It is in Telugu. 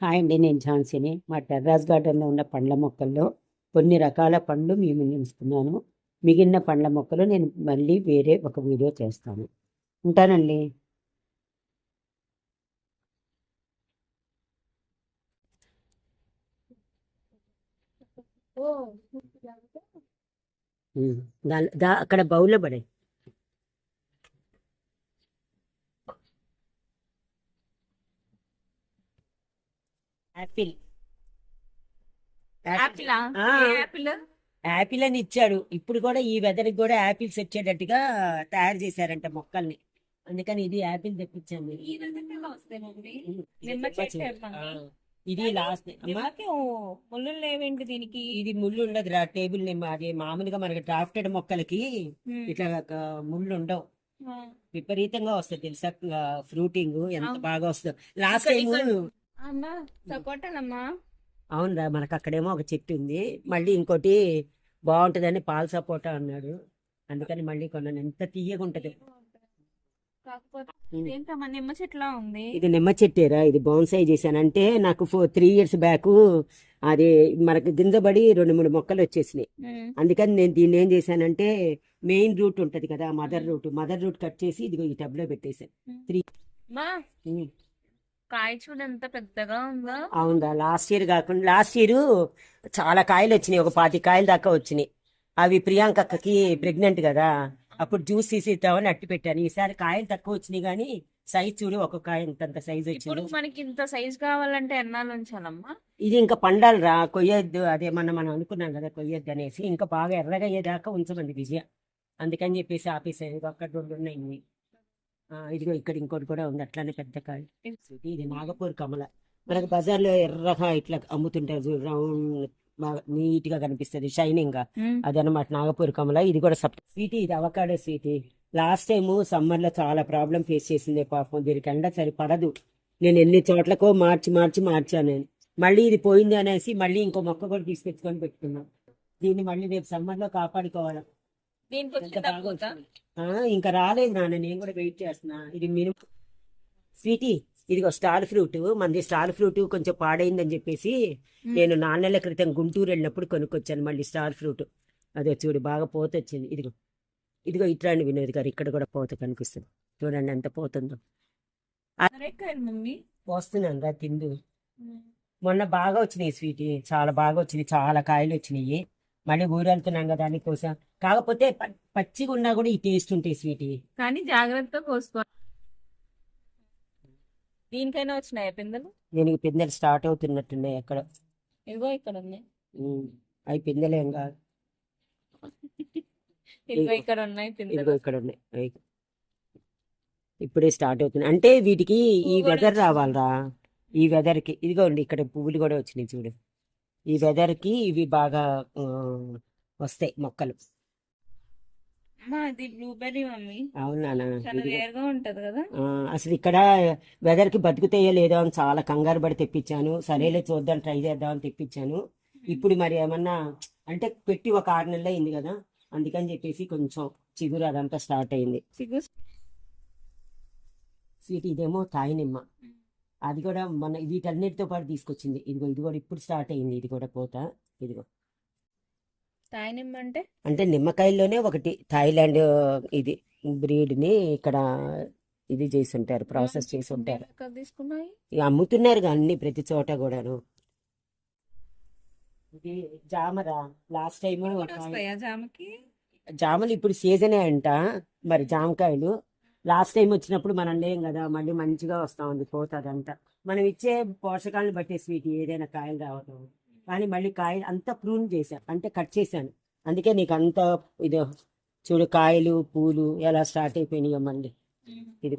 హాయ్ అండి నేను ఝాన్సీని. మా టెర్రాస్ గార్డెన్లో ఉన్న పండ్ల మొక్కల్లో కొన్ని రకాల పండ్లు మేము ఉంచుకున్నాను మిగిలిన పండ్ల మొక్కలు నేను మళ్ళీ వేరే ఒక వీడియో చేస్తాను. ఉంటానండి. దా- దా అక్కడ బౌల్లో పడే యాపిల్ యాపిల్ ఆ. యాపిల్ యాపిల్ అని ఇచ్చాడు ఇప్పుడు కూడా ఈ వెదర్కి కూడా యాపిల్స్ వచ్చేటట్టుగా తయారు చేశారంట మొక్కల్ని. అందుకని ఇది యాపిల్ తెప్పించాను ఇది లాస్ట్ ముళ్ళు లేవేంటి దీనికి? ఇది ముళ్ళు ఉండదు రా టేబుల్ నిమ్మ అది మామూలుగా మనకి డ్రాఫ్టెడ్ మొక్కలకి. ఇట్లా ముళ్ళు ఉండవు. విపరీతంగా వస్తుంది తెలుసా? ఫ్రూటింగ్ ఎంత. బాగా వస్తుంది. లాస్ట్ టైం అవునరా మనకు అక్కడేమో ఒక చెట్టు ఉంది. మళ్ళీ ఇంకోటి బాగుంటుందని పాల సపోటా అన్నాడు. అందుకని మళ్ళీ కొన్నాను. ఎంత తీయగా ఉంటది. నిమ్మ చెట్లా ఉంది? ఇది నిమ్మ చెట్టేరా. ఇది బౌన్సై చేశాను అంటే నాకు ఫోర్ త్రీ ఇయర్స్ బ్యాక్ అది మనకు గింజబడి రెండు మూడు మొక్కలు వచ్చేసినాయి. అందుకని నేను దీన్ని ఏం చేశానంటే మెయిన్ రూట్ ఉంటది కదా mother root. Mother root cut చేసి ఇదిగో ఈ టబ్లో పెట్టేశాను. త్రీ కాయ చూడు ఎంత పెద్దగా ఉందో? అవునా లాస్ట్ ఇయర్ కాకుండా లాస్ట్ ఇయర్ చాలా కాయలు వచ్చినాయి. ఒక పాతి కాయలు దాకా వచ్చినాయి. అవి ప్రియాంక అక్కకి ప్రెగ్నెంట్ కదా. అప్పుడు జ్యూస్ తీసి ఇద్దామని అట్టి పెట్టాను. ఈసారి కాయలు తక్కువ వచ్చినాయి కానీ సైజ్ చూడు ఒక కాయ ఇంతంత సైజ్ ఇప్పుడు వచ్చింది మనకి ఇంత సైజ్ కావాలంటే ఎన్నాళ్ళు ఉంచాలమ్మా ఇది ఇంకా పండాలి రా కొయ్యొద్దు. అదే మన మనం అనుకున్నాం కదా కొయ్యొద్దు అనేసి. ఇంకా బాగా ఎర్రగా అయ్యేదాకా ఉంచమంది విజయ. అందుకని చెప్పేసి ఇది ఒక్కటి రెండు ఉన్నాయి. ఇదిగో ఇక్కడ ఇంకోటి కూడా ఉంది అట్లానే పెద్ద కాయ. ఇది నాగపూర్ కమల. మనకు బజార్లో ఎర్రగా ఇట్లా అమ్ముతుంటారు రౌండ్ బాగా నీట్గా కనిపిస్తుంది షైనింగ్గా. అదనమాట నాగపూర్ కమల. ఇది కూడా సప్ స్వీటీ ఇది అవకాడో స్వీటీ. లాస్ట్ టైం సమ్మర్లో చాలా ప్రాబ్లం ఫేస్ చేసింది పాపం దీనికి ఎండ సరిపడదు. నేను ఎన్ని చోట్లకో మార్చి మార్చి మార్చాను నేను. మళ్ళీ ఇది పోయింది అనేసి మళ్ళీ ఇంకో మొక్క కూడా తీసుకొచ్చుకొని పెట్టుకున్నాం. దీన్ని మళ్ళీ రేపు సమ్మర్లో కాపాడుకోవాలి? ఇంకా రాలేదు నాన్న నేను కూడా వెయిట్ చేస్తున్నా. ఇది మినిమం స్వీటీ ఇదిగో స్టార్ ఫ్రూట్ మంది స్టార్ ఫ్రూట్ కొంచెం పాడైందని చెప్పేసి నేను నాన్నెల క్రితం గుంటూరు వెళ్ళినప్పుడు కొనుక్కొచ్చాను మళ్ళీ స్టార్ ఫ్రూట్. అదే చూడు బాగా పోత వచ్చింది ఇదిగో ఇదిగో ఇట్రాండి వినోద్ గారు ఇక్కడ కూడా పోత కనిపిస్తుంది. చూడండి ఎంత పోతుందో. పోస్తున్నాను రా తిందు. మొన్న బాగా వచ్చినాయి స్వీట్ చాలా బాగా వచ్చినాయి చాలా కాయలు వచ్చినాయి. మళ్ళీ ఊరు వెళ్తున్నాం కదా దానికోసం కాకపోతే పచ్చిగా ఉన్నా కూడా ఈ టేస్ట్ ఉంటాయి స్వీట్. కానీ జాగ్రత్తగా కోసుకో దీనికైనా వచ్చినాయా పిందెలు? దీనికి పిందెలు స్టార్ట్ అవుతున్నట్టున్నాయి అక్కడ ఇదిగో ఇక్కడ ఉన్నాయి అవి పిందెలేం కాదు. ఇదిగో ఇక్కడ ఉన్నాయి పిందెలు ఇక్కడ ఉన్నాయి. ఇప్పుడే స్టార్ట్ అవుతుంది అంటే వీటికి ఈ వెదర్. రావాలరా. ఈ వెదర్కి ఇదిగోండి ఇక్కడ పువ్వులు కూడా వచ్చినాయి చూడు. ఈ వెదర్కి ఇవి బాగా వస్తాయి మొక్కలు. Blueberry mummy. అవునా? ఉంటది కదా. అసలు ఇక్కడ వెదర్కి బతుకుతాయో లేదో అని చాలా కంగారు పడి తెప్పించాను. సరేలే చూద్దాం ట్రై చేద్దామని తెప్పించాను. ఇప్పుడు మరి ఏమన్నా అంటే పెట్టి ఒక ఆరు నెలలు అయింది కదా అందుకని చెప్పేసి కొంచెం చిగురు అదంతా స్టార్ట్ అయింది. స్వీట్ ఇదేమో తాయి నిమ్మ అది కూడా మన వీటన్నిటితో పాటు తీసుకొచ్చింది. ఇదిగో ఇది కూడా ఇప్పుడు స్టార్ట్ అయింది. ఇది కూడా పోత. ఇదిగో. తాయినిమ్మ అంటే? అంటే నిమ్మకాయల్లోనే ఒకటి థాయిలాండ్ ఇది breed ని ఇక్కడ ఇది చేసి ఉంటారు ప్రాసెస్ చేసి ఉంటారు అమ్ముతున్నారు అన్ని ప్రతి చోట కూడాను. ఇది జామరా లాస్ట్ టైం జామకి? జామలు ఇప్పుడు సీజనే అంట. మరి జామకాయలు లాస్ట్ టైం వచ్చినప్పుడు మనం లేం కదా మళ్ళీ మంచిగా వస్తా ఉంది పోతుందంతా. మనం ఇచ్చే పోషకాలను బట్టి స్వీట్ ఏదైనా కాయలు రావటం. కానీ మళ్ళీ కాయలు అంతా ప్రూన్ చేశాను అంటే కట్ చేశాను. అందుకే నీకు అంత ఇది చూడు కాయలు పూలు ఎలా స్టార్ట్ అయిపోయినాయో మళ్ళీ. ఇది